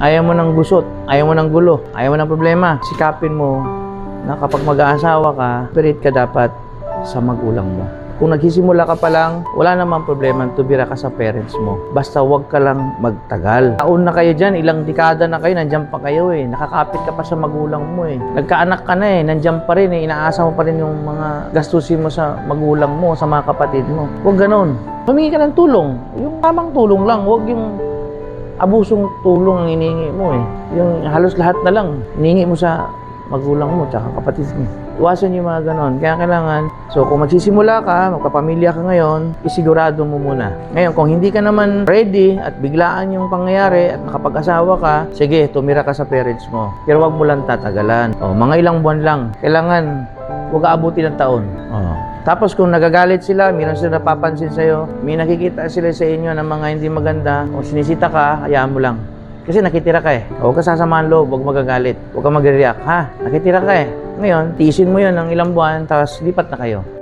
Ayaw mo ng gusot, ayaw mo ng gulo, ayaw mo ng problema. Sikapin mo na kapag mag-aasawa ka, pirit ka dapat sa magulang mo. Kung nagsisimula ka pa lang, wala namang problema tubira ka sa parents mo. Basta wag ka lang magtagal. Taon na kayo dyan, ilang dekada na kayo, nandyan pa kayo eh. Nakakapit ka pa sa magulang mo eh. Nagkaanak ka na eh, nandyan pa rin eh. Inaasa mo pa rin yung mga gastusin mo sa magulang mo, sa mga kapatid mo. Huwag ganon. Humingi ka ng tulong. Yung tamang tulong lang, huwag yung abusong tulong ang inihingi mo eh. Yung halos lahat na lang, inihingi mo sa magulang mo tsaka kapatid mo. Iwasan yung mga ganon. Kaya kailangan, so kung magsisimula ka, magpapamilya ka ngayon, isigurado mo muna. Ngayon, kung hindi ka naman ready at biglaan yung pangyayari at nakapag-asawa ka, sige, tumira ka sa parents mo. Pero wag mo lang tatagalan. O, mga ilang buwan lang. Kailangan, huwag aabuti ng taon. O. Tapos kung nagagalit sila, mayroon sila napapansin sa'yo, may nakikita sila sa inyo ng mga hindi maganda, o sinisita ka, hayaan mo lang. Kasi nakitira ka eh. Huwag ka sasamahan loob, huwag magagalit. Huwag ka magre-react, ha? Nakitira ka eh. Ngayon, tiisin mo yun ng ilang buwan, tapos lipat na kayo.